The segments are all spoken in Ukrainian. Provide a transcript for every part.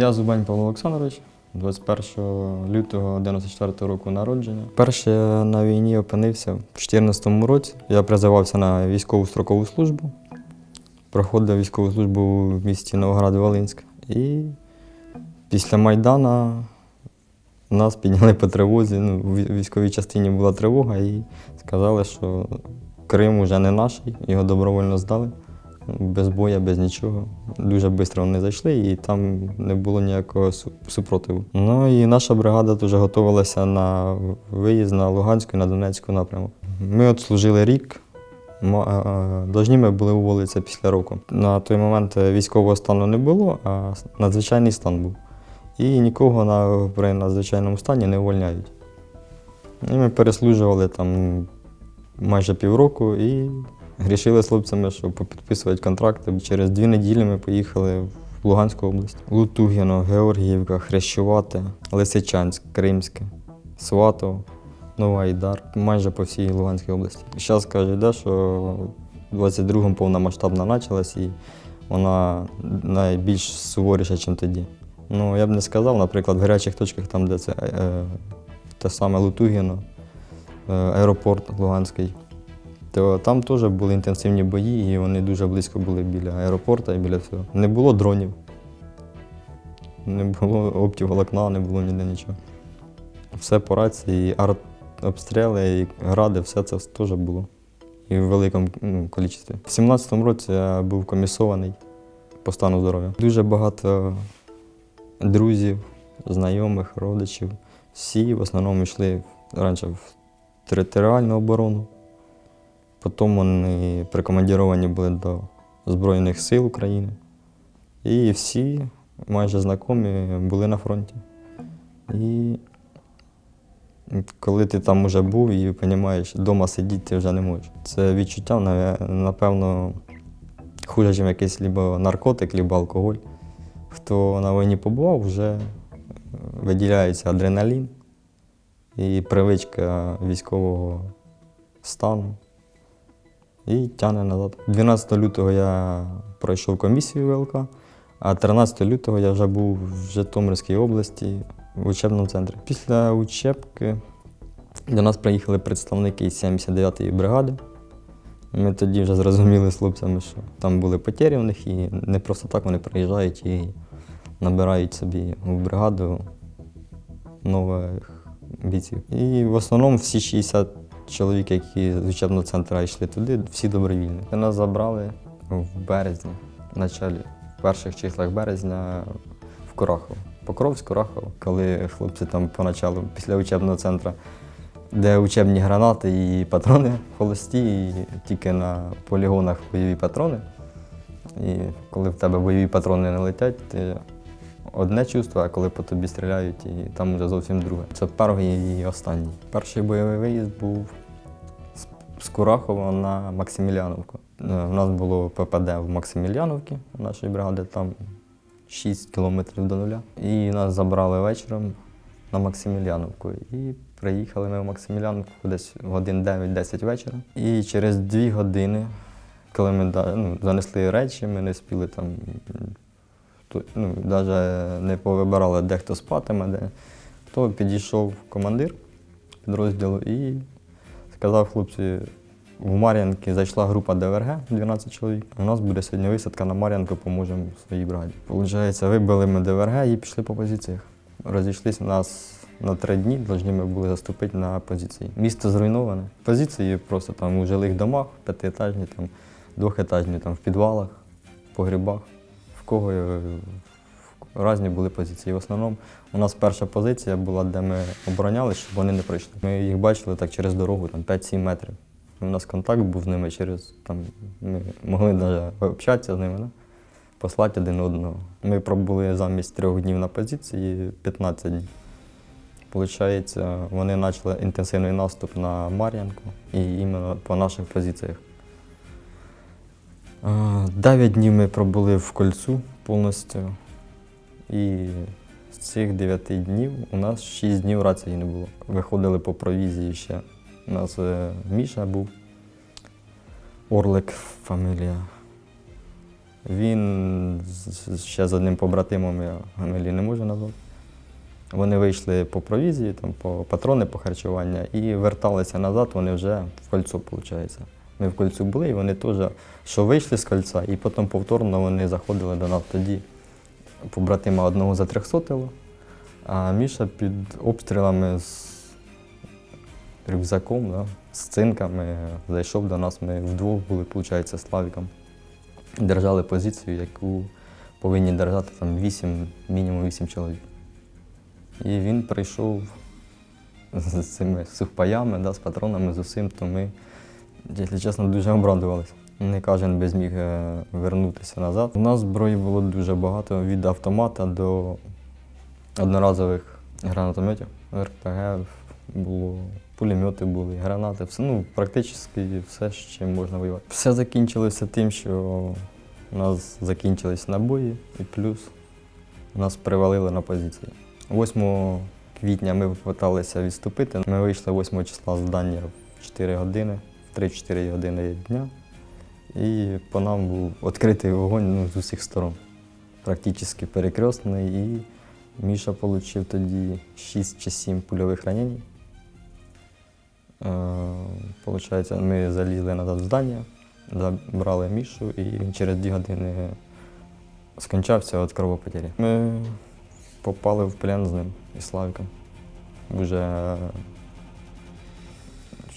Я Зубань Павло Олександрович, 21 лютого 94 року народження. Перше на війні опинився в 2014 році. Я призивався на військову строкову службу. Проходив військову службу в місті Новоград-Волинськ. І після Майдана нас підняли по тривозі. Ну, в військовій частині була тривога і сказали, що Крим уже не наш, його добровольно здали. Без боя, без нічого. Дуже швидко вони зайшли, і там не було ніякого супротиву. Ну і наша бригада дуже готувалася на виїзд на Луганську і на Донецьку напрямок. Ми от служили рік. Должні ми були уволитися після року. На той момент військового стану не було, а надзвичайний стан був. І нікого на, при надзвичайному стані не увольняють. І ми переслужували там майже півроку і Рішили з хлопцями, що попідписувати контракти. Через дві неділі ми поїхали в Луганську область. Лутугіно, Георгіївка, Хрещувате, Лисичанськ, Кримське, Сватов, Нова Айдар, майже по всій Луганській області. Зараз каже, де, що в 22-му повномасштабна почалась і вона найбільш суворіша, ніж тоді. Ну, я б не сказав, наприклад, в гарячих точках, там, де це е, те саме Лутугіно, е, аеропорт Луганський то там теж були інтенсивні бої, і вони дуже близько були біля аеропорту і біля всього. Не було дронів, не було оптіволокна, не було ніде нічого. Все по рації, артобстріли, і гради, все це теж було. І в великому ну, кількості. В 17-му році я був комісований по стану здоров'я. Дуже багато друзів, знайомих, родичів. Всі в основному йшли раніше в територіальну оборону. Потім вони прикомандіровані були до Збройних сил України. І всі майже знайомі були на фронті. І коли ти там вже був і розумієш, вдома сидіти ти вже не можеш. Це відчуття, напевно, хуже, ніж якийсь либо наркотик, либо алкоголь. Хто на війні побував, вже виділяється адреналін і привичка військового стану і тягне назад. 12 лютого я пройшов комісію ВЛК, а 13 лютого я вже був в Житомирській області в учебному центрі. Після учебки до нас приїхали представники 79-ї бригади. Ми тоді вже зрозуміли з хлопцями, що там були потері в них, і не просто так вони приїжджають і набирають собі в бригаду нових бійців. І в основному всі 60 чоловік, які з учебного центру йшли туди, всі добровільні. Нас забрали в березні, в началі, в перших числах березня в Курахово. Покровськ, Курахово, коли хлопці там поначалу після учебного центру, де учебні гранати і патрони холості, і тільки на полігонах бойові патрони. І коли в тебе бойові патрони не летять, ти одне чувство, а коли по тобі стріляють, і там вже зовсім друге. Це перший і останній. Перший бойовий виїзд був з- Курахова на Максиміляновку. Е, У нас було ППД в Максиміляновці, нашої бригади, там 6 кілометрів до нуля. І нас забрали вечором на Максиміляновку. І приїхали ми в Максиміляновку десь годин 9-10 вечора. І через 2 години, коли ми ну, занесли речі, ми не спіли там ну, навіть не повибирали, де хто спатиме, де. То підійшов командир підрозділу і сказав хлопці, в Мар'янки зайшла група ДВРГ, 12 чоловік. У нас буде сьогодні висадка на Мар'янку, поможемо своїй бригаді. Получається, вибили ми ДВРГ і пішли по позиціях. Розійшлися нас на три дні, повинні ми були заступити на позиції. Місто зруйноване. Позиції просто там у жилих домах, п'ятиетажні, там, двохетажні, там, в підвалах, погрібах в кого різні були позиції. В основному у нас перша позиція була, де ми оборонялися, щоб вони не пройшли. Ми їх бачили так через дорогу, там 5-7 метрів. У нас контакт був з ними через там, ми могли навіть общатися з ними, да? послати один одного. Ми пробули замість трьох днів на позиції 15 днів. Получається, вони почали інтенсивний наступ на Мар'янку і іменно по наших позиціях. Дев'ять днів ми пробули в кольцу повністю. І з цих дев'яти днів у нас шість днів рації не було. Виходили по провізії ще. У нас е, Міша був, Орлик фамілія. Він ще з одним побратимом, я фамілії не можу назвати. Вони вийшли по провізії, там, по патрони по харчуванню і верталися назад, вони вже в кольцо, виходить. Ми в кольцю були, і вони теж, що вийшли з кольця, і потім повторно вони заходили до нас тоді. Побратима одного затрьохсотило, а Міша під обстрілами з рюкзаком, да, з цинками зайшов до нас. Ми вдвох були, виходить, з Славіком. Держали позицію, яку повинні держати там 8, мінімум 8 чоловік. І він прийшов з цими сухпаями, да, з патронами, з усім, то ми, якщо чесно, дуже обрадувалися. Не кожен би зміг е, вернутися назад. У нас зброї було дуже багато від автомата до одноразових гранатометів, РПГ було, пулемети були, гранати, все, ну, практично все, з чим можна воювати. Все закінчилося тим, що у нас закінчились набої, і плюс нас привалили на позиції. 8 квітня ми попиталися відступити. Ми вийшли 8 числа з здання в 4 години, в 3-4 години дня. І по нам був відкритий вогонь ну, з усіх сторон. Практично перекресний. І Міша отримав тоді 6 чи 7 пульових ранень. Е, Получається, ми залізли назад в здання, забрали Мішу, і він через 2 години скончався від кровопотері. Ми попали в плен з ним і Славіком. Вже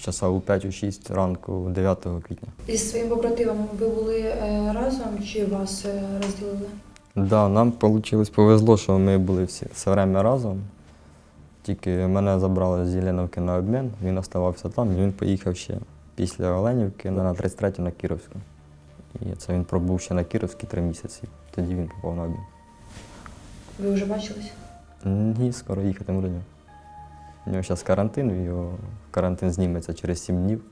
часа у 5-6 ранку 9 квітня. Із своїм побратимом ви були е, разом чи вас е, розділили? Да, нам вийшло повезло, що ми були всі все время разом. Тільки мене забрали з Єленовки на обмін, він оставався там, і він поїхав ще після Оленівки на 33 на Кіровську. І це він пробув ще на Кіровській три місяці. Тоді він попав на обмін. Ви вже бачились? Ні, скоро їхатиму до нього. У нього зараз карантин, його карантин зніметься через 7 днів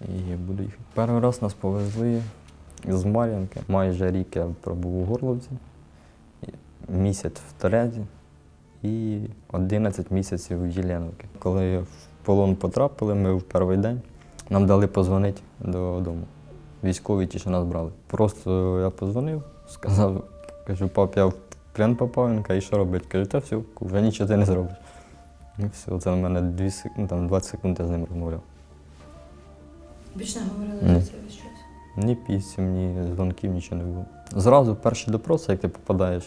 і буду їхати. Перший раз нас повезли з Мар'янки. Майже рік я пробув у Горловці, місяць в Терезі і 11 місяців в Єленовці. Коли в полон потрапили, ми в перший день нам дали позвонити додому. Військові ті, що нас брали. Просто я позвонив, сказав, кажу, пап, я в плен попав, він каже, що робити? Кажу, та все, вже нічого ти не зробиш. І все, це на мене 2 сек... ну, там 20 секунд я з ним розмовляв. Більш не говорили Ні. про це весь час. Ні пісім, ні дзвонків, нічого не було. Зразу перші допроси, як ти попадаєш,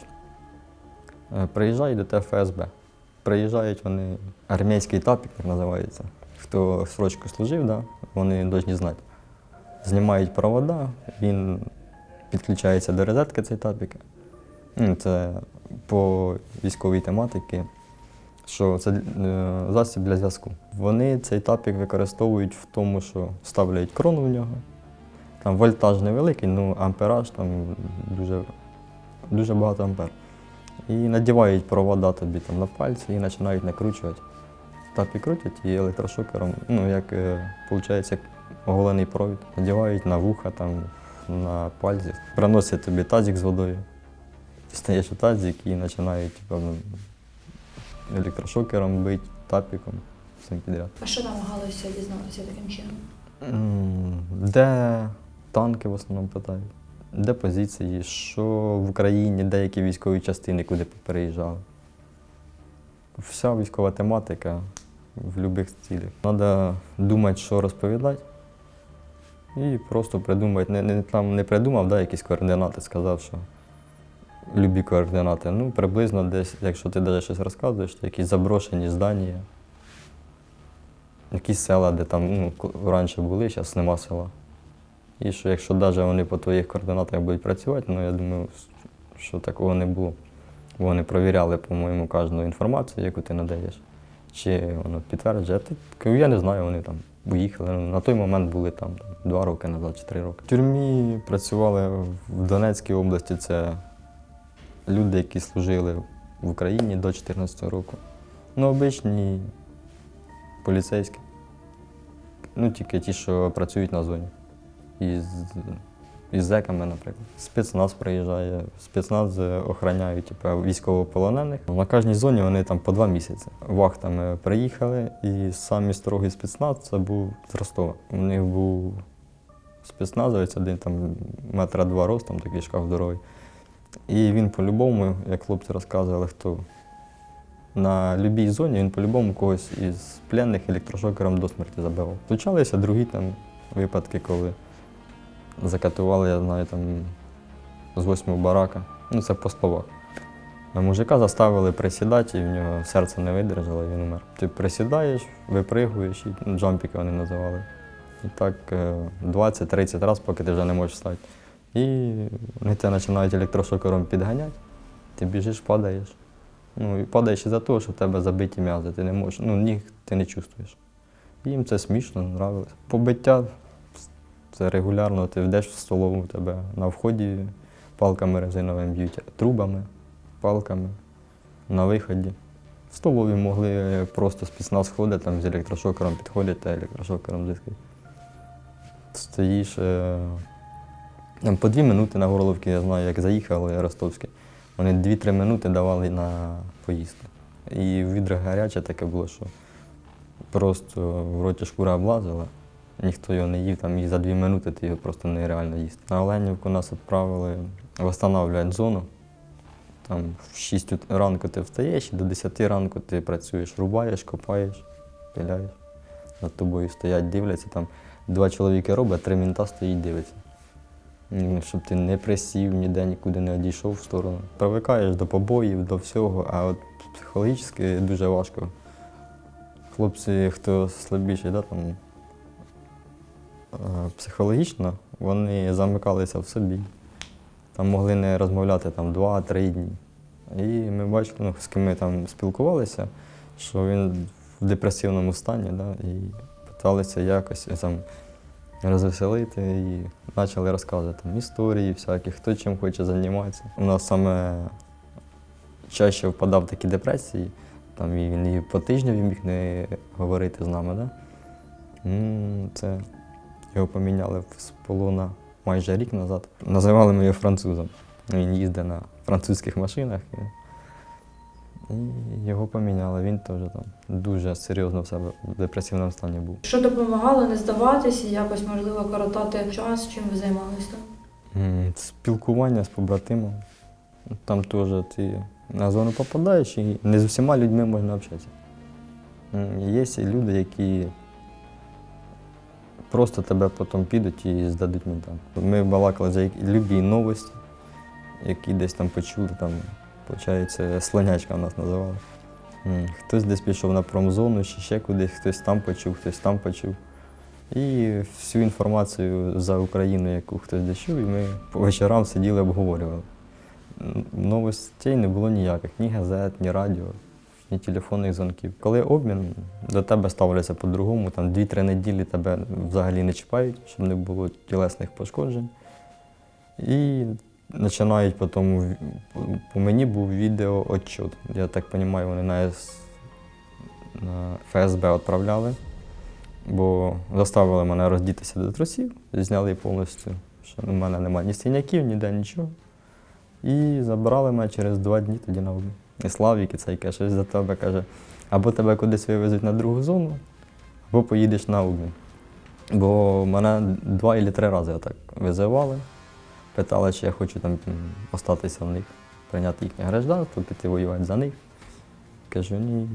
е, приїжджає до тебе ФСБ. Приїжджають вони, армійський тапік, як називається. Хто срочку служив, да, вони повинні знати. Знімають провода, він підключається до розетки цей тапік. Ну, Це по військовій тематиці, що це е, засіб для зв'язку. Вони цей тапік використовують в тому, що ставлять крону в нього. Там вольтаж невеликий, ну ампераж там дуже, дуже багато ампер. І надівають провода тобі там на пальці і починають накручувати. Тапі крутять і електрошокером, ну як виходить, як оголений провід. Надівають на вуха, там, на пальці. Приносять тобі тазик з водою. Стаєш у тазик і починають типу, електрошокером бити, тапіком, всім підряд. А що намагалися дізнатися таким чином? Де танки в основному питають? Де позиції? Що в Україні, деякі військові частини, куди переїжджали? Вся військова тематика в будь-яких цілях. Треба думати, що розповідати. І просто придумати. Не, не, там не придумав да, якісь координати, сказав, що любі координати. Ну, приблизно десь, якщо ти навіть щось розказуєш, то якісь заброшені здання, якісь села, де там ну, раніше були, зараз нема села. І що якщо навіть вони по твоїх координатах будуть працювати, ну я думаю, що такого не було. Вони провіряли, по-моєму, кожну інформацію, яку ти надаєш. Чи воно підтверджує. Я не знаю, вони там уїхали. Ну, На той момент були там два роки назад чи три роки. В тюрмі працювали в Донецькій області. Це люди, які служили в Україні до 2014 року. Ну, обичні поліцейські. Ну, тільки ті, що працюють на зоні. Із, із зеками, наприклад. Спецназ приїжджає, спецназ охороняють типу, військовополонених. На кожній зоні вони там по два місяці. Вахтами приїхали, і самий строгий спецназ це був з Ростова. У них був спецназовець, один там метра два ростом, такий шкаф здоровий. І він по-любому, як хлопці розказували, хто на будь-якій зоні він по-любому когось із пленних електрошокером до смерті забивав. Случалися другі там випадки, коли закатували, я знаю, там з восьмого барака. Ну, це по словах. Мужика заставили присідати, і в нього серце не видержало, і він умер. Ти присідаєш, випригуєш, і джампіки вони називали. І так е, 20-30 разів, поки ти вже не можеш встати. І вони тебе починають електрошокером підганяти, ти біжиш, падаєш. Ну, і падаєш із-за того, що в тебе забиті м'язи, ти не можеш, ну, ніг ти не чувствуєш. Їм це смішно, нравилось. Побиття це регулярно, ти йдеш в столову, тебе на вході палками резиновими б'ють, трубами, палками на виході. В столові могли просто спецназ ходить, там з електрошокером підходять та електрошокером дискають. Стоїш. Е, Там по дві минути на горловки, я знаю, як заїхали ростовські. Вони 2-3 минути давали на поїсти. І в відрах гаряче таке було, що просто в роті шкура облазила, ніхто його не їв, там і за 2 минути ти його просто нереально їсти. На Оленівку нас відправили встановлювати зону. Там в 6 ранку ти встаєш і до 10 ранку ти працюєш, рубаєш, копаєш, пиляєш. Над тобою стоять, дивляться, там два чоловіки роблять, три мінта стоїть, дивиться. Щоб ти не присів, ніде нікуди не одійшов в сторону. Привикаєш до побоїв, до всього, а от психологічно дуже важко. Хлопці, хто слабіший, да, там, е, психологічно, вони замикалися в собі. Там могли не розмовляти там, 2-3 дні. І ми бачили, ну, з ким ми там спілкувалися, що він в депресивному стані, да, і питалися якось там, розвеселити і почали розказувати історії всякі, хто чим хоче займатися. У нас саме чаще впадав в такі депресії, там і він і по тижню він міг не говорити з нами. Да? Це його поміняли з полона майже рік назад. Називали ми його французом. Він їздить на французьких машинах. І, його поміняли. Він теж там дуже серйозно в себе в депресивному стані був. Що допомагало не здаватися, якось можливо коротати час, чим ви займалися? Спілкування з побратимом. Там теж ти на зону попадаєш і не з усіма людьми можна общатися. Є люди, які просто тебе потім підуть і здадуть ментам. Ми балакали за любі новості, які десь там почули, там, виходить, слонячка нас називали. Хтось десь пішов на промзону, чи ще кудись, хтось там почув, хтось там почув. І всю інформацію за Україну, яку хтось десь чув, і ми по вечорам сиділи, обговорювали. Новостей не було ніяких, ні газет, ні радіо, ні телефонних дзвонків. Коли обмін, до тебе ставляться по-другому, там 2-3 неділі тебе взагалі не чіпають, щоб не було тілесних пошкоджень. І починають потім, по мені був відеоотчет. Я так розумію, вони на, ФСБ відправляли бо заставили мене роздітися до трусів, зняли повністю, що в мене немає ні синяків, ніде нічого. І забрали мене через два дні тоді на обмін. І Славік, і цей каже, за тебе каже, або тебе кудись вивезуть на другу зону, або поїдеш на обмін. Бо мене два або три рази отак визивали, питали, чи я хочу там остатися в них, прийняти їхнє гражданство, піти воювати за них. Кажу, ні,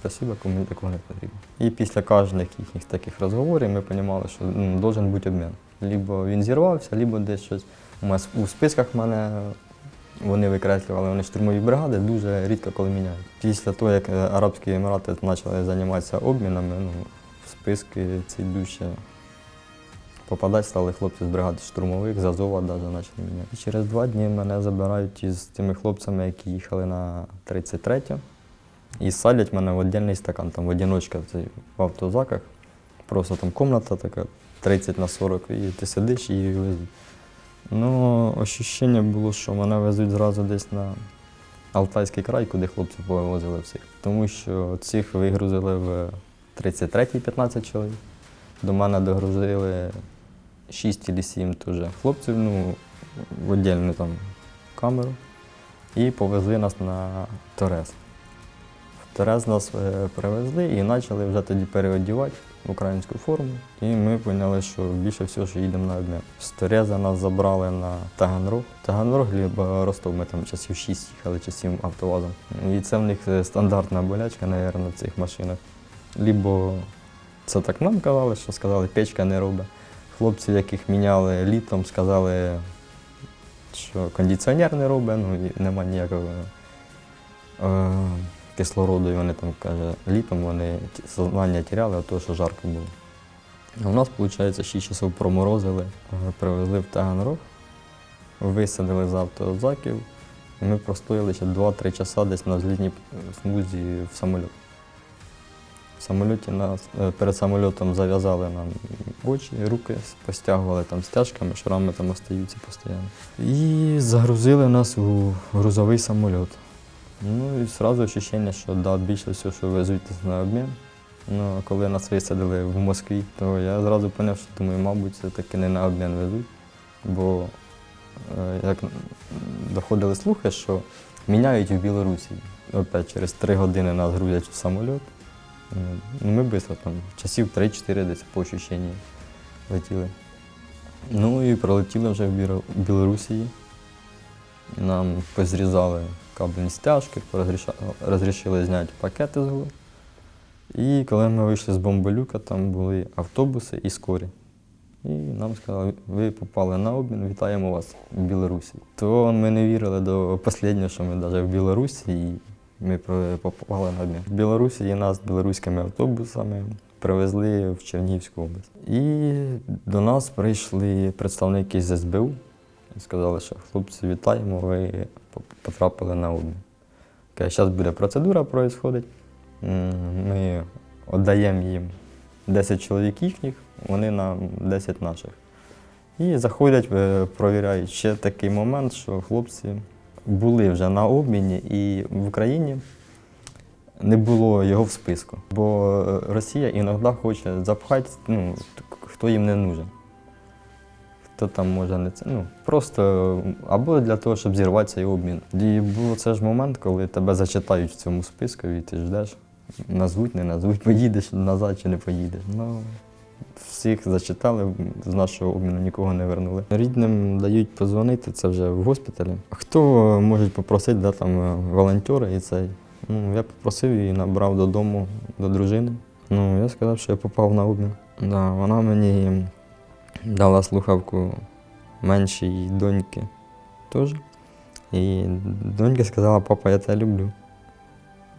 спасибо, кому такого не потрібно. І після кожних їхніх таких розговорів ми розуміли, що ну, должен бути обмін. Либо він зірвався, либо десь щось. У нас у списках мене вони викреслювали, вони штурмові бригади дуже рідко коли міняють. Після того, як Арабські Емірати почали займатися обмінами, ну, списки ці дужче попадати стали хлопці з бригади штурмових, з Азова навіть почали міняти. І через два дні мене забирають із тими хлопцями, які їхали на 33 і садять мене в віддільний стакан, там в одиночка в автозаках. Просто там кімната така 30 на 40, і ти сидиш і везуть. Ну, ощущення було, що мене везуть зразу десь на Алтайський край, куди хлопців повивозили всіх. Тому що цих вигрузили в 33-й 15 чоловік. До мене догрузили 6 чи 7 теж хлопців, ну, в віддільну там камеру. І повезли нас на Торез. Терез нас е, привезли і почали вже тоді переодівати в українську форму. І ми поняли, що більше всього, що їдемо на обмін. З Тереза нас забрали на Таганрог. Таганрог, либо Ростов, ми там часів 6 їхали, часів автовазом. І це в них е, стандартна болячка, мабуть, на цих машинах. Либо це так нам казали, що сказали, печка не робить. Хлопців, яких міняли літом, сказали, що кондиціонер не робить, ну нема ніякого е, кислороду, і вони там каже, літом вони сознання тіряли, а то, що жарко було. А у нас, виходить, 6 часов проморозили, е, привезли в Таганрог, висадили з автозаків, ми простояли ще 2-3 часа десь на злітній смузі в самоліт. В самольоті нас е, перед самольотом зав'язали нам очі, руки, постягували там стяжками, шрами там остаються постійно. І загрузили нас у грузовий самоліт. Ну і одразу відчуття, що да, більше всього, що везуть на обмін. Ну, коли нас висадили в Москві, то я зразу зрозумів, що думаю, мабуть, це таки не на обмін везуть. Бо е, як доходили слухи, що міняють в Білорусі. Опять через три години нас грузять в самоліт. Ну, ми швидко там, часів 3-4 десь по ощущенню летіли. Ну і пролетіли вже в Білорусі. Нам позрізали кабельні стяжки, розрішили зняти пакети з. І коли ми вийшли з бомбелюка, там були автобуси і скорі. І нам сказали, ви попали на обмін, вітаємо вас в Білорусі. То ми не вірили до останнього, що ми навіть в Білорусі ми попали на обмін. В Білорусі і нас білоруськими автобусами привезли в Чернігівську область. І до нас прийшли представники з СБУ і сказали, що хлопці, вітаємо, ви потрапили на обмін. Зараз буде процедура проїсходить. Ми віддаємо їм 10 чоловік їхніх, вони нам 10 наших. І заходять, е, провіряють. Ще такий момент, що хлопці були вже на обміні і в Україні не було його в списку. Бо е, Росія іноді хоче запхати, ну, хто їм не нужен. Хто там може не це. Ну, просто або для того, щоб зірвати цей обмін. І був це ж момент, коли тебе зачитають в цьому списку, і ти ждеш. Назвуть, не назвуть, поїдеш назад чи не поїдеш. Ну, всіх зачитали, з нашого обміну нікого не вернули. Рідним дають позвонити, це вже в госпіталі. Хто може попросити, да, там е, волонтери і цей. Ну, я попросив і набрав додому до дружини. Ну, я сказав, що я попав на обмін. Да, вона мені дала слухавку меншій доньки теж. І донька сказала, папа, я тебе люблю.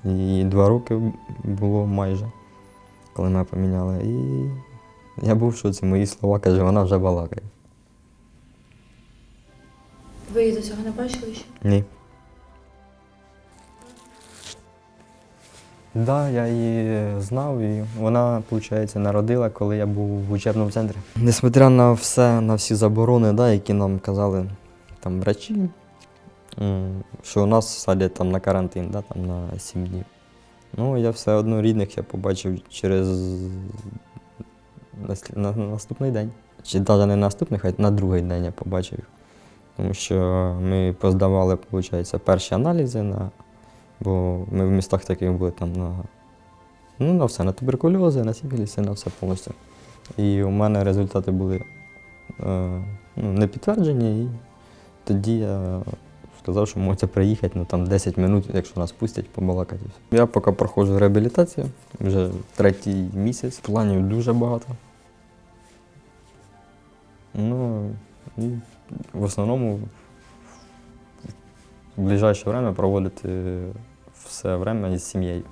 І два роки було майже, коли мене поміняли. І я був в шоці, мої слова, каже, вона вже балакає. Ви її до цього не бачили ще? Ні. Так, да, я її знав, і вона, виходить, народила, коли я був в учебному центрі. Несмотря на все, на всі заборони, да, які нам казали там врачі, що нас садять там на карантин, да, там на 7 днів. Ну, я все одно рідних я побачив через на, на наступний день. Чи навіть не наступний, а на другий день я побачив. Тому що ми поздавали, виходить, перші аналізи, на, бо ми в містах таких були там на, ну, на все, на туберкульози, на сифіліси, на все повністю. І у мене результати були е, ну, не підтверджені, і тоді я сказав, що можете приїхати ну, там 10 минут, якщо нас пустять, побалакати. Я поки проходжу реабілітацію, вже третій місяць, планів дуже багато. Ну, і в основному в ближайше время проводити все время із сім'єю.